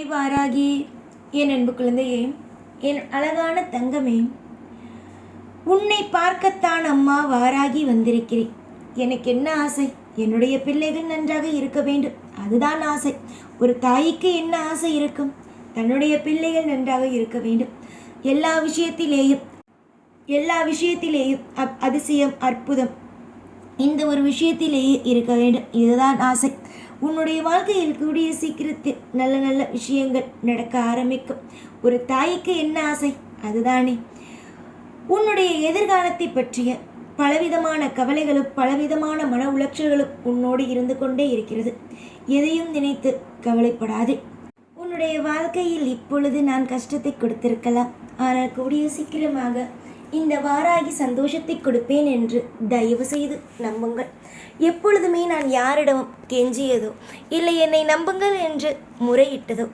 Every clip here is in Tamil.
வாராகி என் அன்பு குழந்தையே என் அழகான தங்கமே உன்னை பார்க்கத்தான் அம்மா வாராகி வந்திருக்கிறேன். எனக்கு என்ன ஆசை? என்னுடைய பிள்ளைகள் நன்றாக இருக்க வேண்டும். அதுதான் ஆசை. ஒரு தாய்க்கு என்ன ஆசை இருக்கும்? தன்னுடைய பிள்ளைகள் நன்றாக இருக்க வேண்டும். எல்லா விஷயத்திலேயும் எல்லா விஷயத்திலேயும் அப் அதிசயம் அற்புதம் இந்த ஒரு விஷயத்திலேயே இருக்க வேண்டும். இதுதான் ஆசை. உன்னுடைய வாழ்க்கையில் கூடிய சீக்கிரத்தில் நல்ல நல்ல விஷயங்கள் நடக்க ஆரம்பிக்கும். ஒரு தாய்க்கு என்ன ஆசை? அதுதானே. உன்னுடைய எதிர்காலத்தை பற்றிய பலவிதமான கவலைகளும் பலவிதமான மன உளைச்சல்களும் உன்னோடு இருந்து கொண்டே இருக்கிறது. எதையும் நினைத்து கவலைப்படாதே. உன்னுடைய வாழ்க்கையில் இப்பொழுது நான் கஷ்டத்தை கொடுத்திருக்கலாம். ஆனால் கூடிய சீக்கிரமாக இந்த வாராகி சந்தோஷத்தை கொடுப்பேன் என்று தயவு செய்து நம்புங்கள். எப்பொழுதுமே நான் யாரிடமும் கெஞ்சியதோ இல்லை என்னை நம்புங்கள் என்று முறையிட்டதோ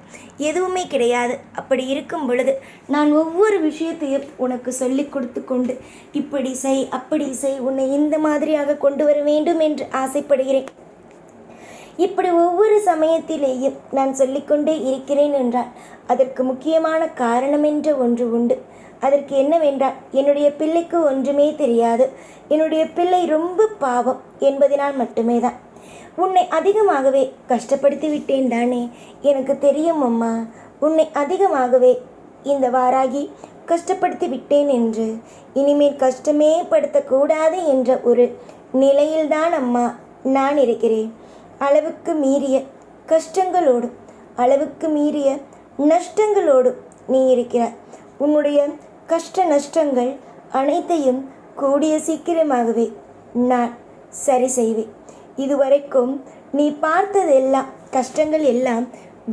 எதுவுமே கிடையாது. அப்படி இருக்கும் பொழுது நான் ஒவ்வொரு விஷயத்தையும் உனக்கு சொல்லி கொடுத்து கொண்டு இப்படி செய் அப்படி செய் உன்னை இந்த மாதிரியாக கொண்டு வர வேண்டும் என்று ஆசைப்படுகிறேன். இப்படி ஒவ்வொரு சமயத்திலேயும் நான் சொல்லிக்கொண்டே இருக்கிறேன் என்றால் அதற்கு முக்கியமான காரணம் என்ற ஒன்று உண்டு. அதற்கு என்னவென்றால் என்னுடைய பிள்ளைக்கு ஒன்றுமே தெரியாது. என்னுடைய பிள்ளை ரொம்ப பாவம் என்பதனால் மட்டுமே தான் உன்னை அதிகமாகவே கஷ்டப்படுத்தி விட்டேன் தானே? எனக்கு தெரியும் அம்மா. உன்னை அதிகமாகவே இந்த வாராகி கஷ்டப்படுத்தி விட்டேன் என்று. இனிமேல் கஷ்டமே படுத்தக்கூடாது என்ற ஒரு நிலையில்தான் அம்மா நான் இருக்கிறேன். அளவுக்கு மீறிய கஷ்டங்களோடும் அளவுக்கு மீறிய நஷ்டங்களோடும் நீ இருக்கிறாய். உன்னுடைய கஷ்ட நஷ்டங்கள் அனைத்தையும் கூடிய சீக்கிரமாகவே நான் சரி செய்வேன். இதுவரைக்கும் நீ பார்த்ததெல்லாம் கஷ்டங்கள் எல்லாம்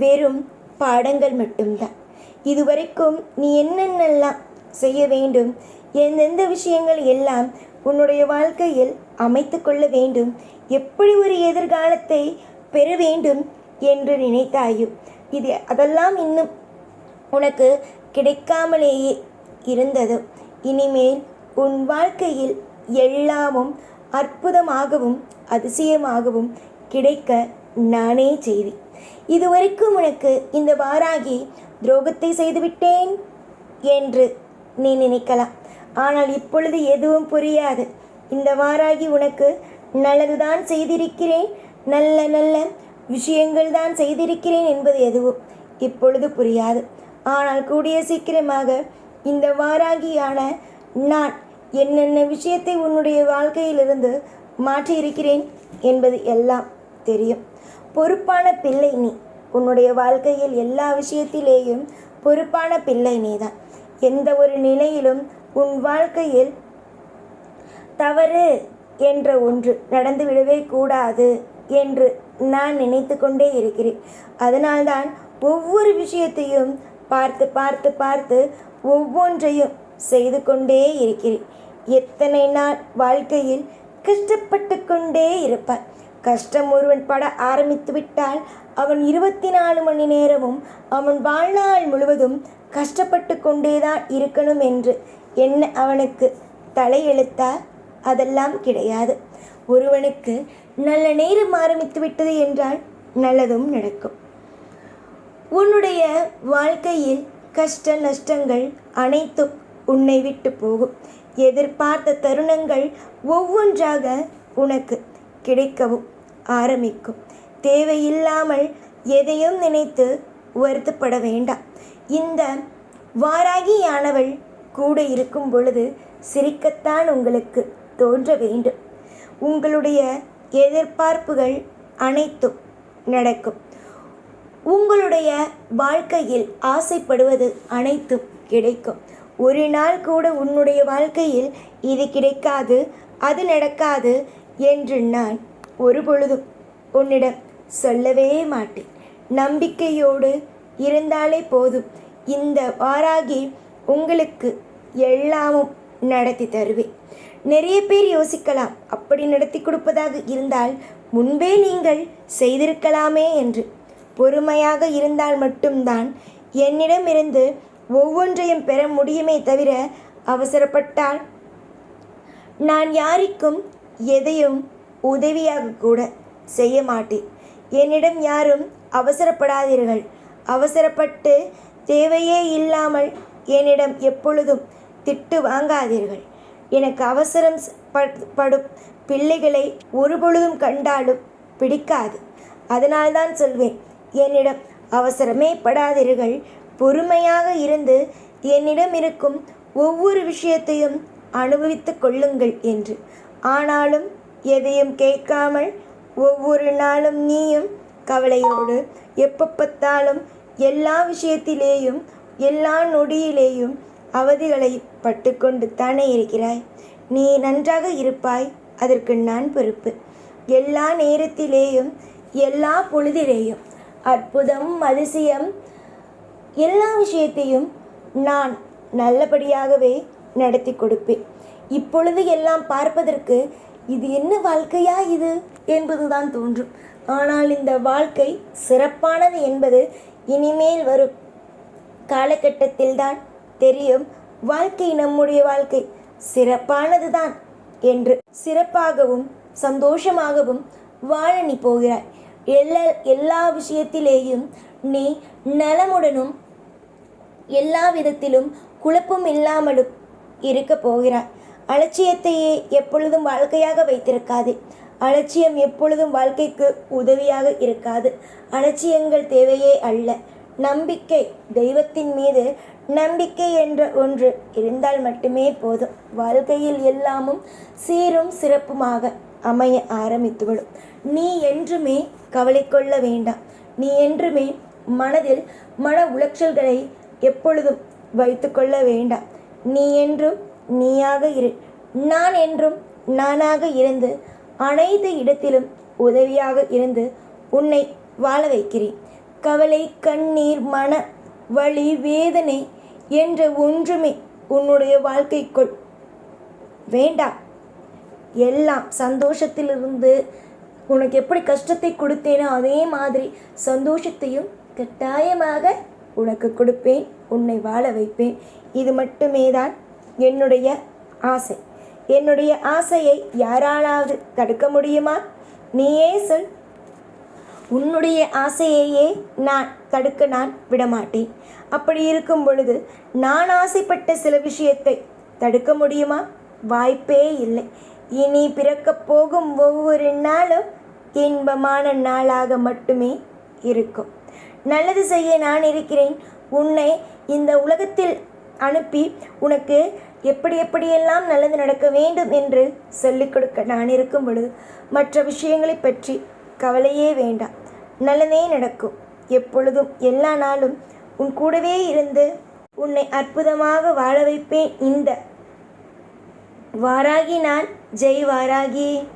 வெறும் பாடங்கள் மட்டும்தான். இதுவரைக்கும் நீ என்னென்னலாம் செய்ய வேண்டும் எந்தெந்த விஷயங்கள் எல்லாம் உன்னுடைய வாழ்க்கையில் அமைத்து கொள்ள வேண்டும் எப்படி ஒரு எதிர்காலத்தை பெற வேண்டும் என்று நினைத்தாயோ? இது அதெல்லாம் இன்னும் உனக்கு கிடைக்காமலேயே இருந்தது. இனிமேல் உன் வாழ்க்கையில் எல்லாமும் அற்புதமாகவும் அதிசயமாகவும் கிடைக்க நானே செய்வேன். இதுவரைக்கும் உனக்கு இந்த வாராகி துரோகத்தை செய்துவிட்டேன் என்று நீ நினைக்கலாம். ஆனால் இப்பொழுது எதுவும் புரியாது. இந்த வாராகி உனக்கு நல்லதுதான் செய்திருக்கிறேன். நல்ல நல்ல விஷயங்கள் தான் செய்திருக்கிறேன் என்பது எதுவும் இப்பொழுது புரியாது. ஆனால் கூடிய சீக்கிரமாக இந்த வாராகியான நான் என்னென்ன விஷயத்தை உன்னுடைய வாழ்க்கையிலிருந்து மாற்றியிருக்கிறேன் என்பது எல்லாம் தெரியும். பொறுப்பான பிள்ளை நீ. உன்னுடைய வாழ்க்கையில் எல்லா விஷயத்திலேயும் பொறுப்பான பிள்ளை நீதான். எந்த ஒரு நிலையிலும் உன் வாழ்க்கையில் தவறு என்ற ஒன்று நடந்துவிடவே கூடாது என்று நான் நினைத்து கொண்டே இருக்கிறேன். அதனால்தான் ஒவ்வொரு விஷயத்தையும் பார்த்து பார்த்து பார்த்து ஒவ்வொன்றையும் செய்து கொண்டே இருக்கிறேன். எத்தனை நாள் வாழ்க்கையில் கஷ்டப்பட்டு கொண்டே இருப்பார். கஷ்டம் ஒருவன் பட ஆரம்பித்து விட்டால் அவன் இருபத்தி நாலு மணி நேரமும் அவன் வாழ்நாள் முழுவதும் கஷ்டப்பட்டு கொண்டேதான் இருக்கணும் என்று என்ன அவனுக்கு தலையெழுத்தா? அதெல்லாம் கிடையாது. ஒருவனுக்கு நல்ல நேரம் ஆரம்பித்து விட்டது என்றால் நல்லதும் நடக்கும். உன்னுடைய வாழ்க்கையில் கஷ்ட நஷ்டங்கள் அனைத்தும் உன்னை விட்டு போகும். எதிர்பார்த்த தருணங்கள் ஒவ்வொன்றாக உனக்கு கிடைக்கவும் ஆரம்பிக்கும். தேவையில்லாமல் எதையும் நினைத்து வருத்தப்பட வேண்டாம். இந்த வாராகியானவள் கூட இருக்கும் பொழுது சிரிக்கத்தான் உங்களுக்கு தோன்ற வேண்டும். உங்களுடைய எதிர்பார்ப்புகள் அனைத்தும் நடக்கும். உங்களுடைய வாழ்க்கையில் ஆசைப்படுவது அனைத்தும் கிடைக்கும். ஒரு நாள் கூட உன்னுடைய வாழ்க்கையில் இது கிடைக்காது அது நடக்காது என்று நான் ஒரு பொழுதும் உன்னிடம் சொல்லவே மாட்டேன். நம்பிக்கையோடு இருந்தாலே போதும். இந்த வாராகி உங்களுக்கு எல்லாமும் நடத்தி தருவேன். நிறைய பேர் யோசிக்கலாம் அப்படி நடத்தி கொடுப்பதாக இருந்தால் முன்பே நீங்கள் செய்திருக்கலாமே என்று. பொறுமையாக இருந்தால் மட்டும்தான் என்னிடமிருந்து ஒவ்வொன்றையும் பெற முடியுமே தவிர அவசரப்பட்டால் நான் யாருக்கும் எதையும் உதவியாக கூட செய்ய மாட்டேன். என்னிடம் யாரும் அவசரப்படாதீர்கள். அவசரப்பட்டு தேவையே இல்லாமல் என்னிடம் எப்பொழுதும் திட்டு வாங்காதீர்கள். எனக்கு அவசரம் ஸ் படும். பிள்ளைகளை ஒருபொழுதும் கண்டாலும் பிடிக்காது. அதனால்தான் சொல்வேன் என்னிடம் அவசரமே படாதீர்கள். பொறுமையாக இருந்து என்னிடம் இருக்கும் ஒவ்வொரு விஷயத்தையும் அனுபவித்துக் கொள்ளுங்கள் என்று. ஆனாலும் எதையும் கேட்காமல் ஒவ்வொரு நாளும் நீயும் கவலையோடு எப்போ பார்த்தாலும் எல்லா விஷயத்திலேயும் எல்லா நொடியிலேயும் அவதிகளை பட்டுக்கொண்டு தானே இருக்கிறாய்? நீ நன்றாக இருப்பாய் அதற்கு நான் பொறுப்பு. எல்லா நேரத்திலேயும் எல்லா பொழுதிலேயும். அற்புதம் அதிசயம் எல்லா விஷயத்தையும் நான் நல்லபடியாகவே நடத்தி கொடுப்பேன். இப்பொழுது எல்லாம் பார்ப்பதற்கு இது என்ன வாழ்க்கையா இது? என்பதுதான் தோன்றும். ஆனால் இந்த வாழ்க்கை சிறப்பானது என்பது இனிமேல் வரும் காலகட்டத்தில்தான் தெரியும். வாழ்க்கை நம்முடைய வாழ்க்கை. சிறப்பானது தான் என்று சிறப்பாகவும் சந்தோஷமாகவும் வாழ நீ போகிறாய். எல்லா எல்லா விஷயத்திலேயும் நீ நலமுடனும் எல்லா விதத்திலும் குழப்பம் இல்லாமலும் இருக்க போகிறாய். அலட்சியத்தையே எப்பொழுதும் வாழ்க்கையாக வைத்திருக்காது. அலட்சியம் எப்பொழுதும் வாழ்க்கைக்கு உதவியாக இருக்காது. அலட்சியங்கள் தேவையே அல்ல. நம்பிக்கை தெய்வத்தின் மீது நம்பிக்கை என்ற ஒன்று இருந்தால் மட்டுமே போதும். வாழ்க்கையில் எல்லாமும் சீரும் சிறப்புமாக அமைய ஆரம்பித்துவிடும். நீ என்றுமே கவலை கொள்ள வேண்டாம். நீ என்றுமே மனதில் மன உளைச்சல்களை எப்பொழுதும் வைத்துக்கொள்ள வேண்டாம். நீ என்றும் நீயாக இரு. நான் என்றும் நானாக இருந்து அனைத்து இடத்திலும் உதவியாக இருந்து உன்னை வாழ வைக்கிறேன். கவலை கண்ணீர் மன வலி வேதனை என்ற ஒன்றுமே உன்னுடைய வாழ்க்கைக்குள் வேண்டாம். எல்லாம் சந்தோஷத்திலிருந்து உனக்கு எப்படி கஷ்டத்தை கொடுத்தேனோ அதே மாதிரி சந்தோஷத்தையும் கட்டாயமாக உனக்கு கொடுப்பேன் உன்னை வாழ வைப்பேன். இது மட்டுமே தான் என்னுடைய ஆசை. என்னுடைய ஆசையை யாராலாவது தடுக்க முடியுமா? நீயே சொல். உன்னுடைய ஆசையையே நான் தடுக்க நான் விடமாட்டேன். அப்படி இருக்கும் பொழுது நான் ஆசைப்பட்ட சில விஷயத்தை தடுக்க முடியுமா? வாய்ப்பே இல்லை. இனி பிறக்கப் போகும் ஒவ்வொரு நாளும் இன்பமான நாளாக மட்டுமே இருக்கும். நல்லது செய்ய நான் இருக்கிறேன். உன்னை இந்த உலகத்தில் அனுப்பி உனக்கு எப்படி எப்படியெல்லாம் நல்லது நடக்க வேண்டும் என்று சொல்லிக் கொடுக்க நான் இருக்கும் பொழுது மற்ற விஷயங்களை பற்றி கவலையே வேண்டாம். நல்லதே நடக்கும். எப்பொழுதும் எல்லா நாளும் உன் கூடவே இருந்து உன்னை அற்புதமாக வாழ வைப்பேன். இந்த வாராகி நான். ஜெய் வாராகி.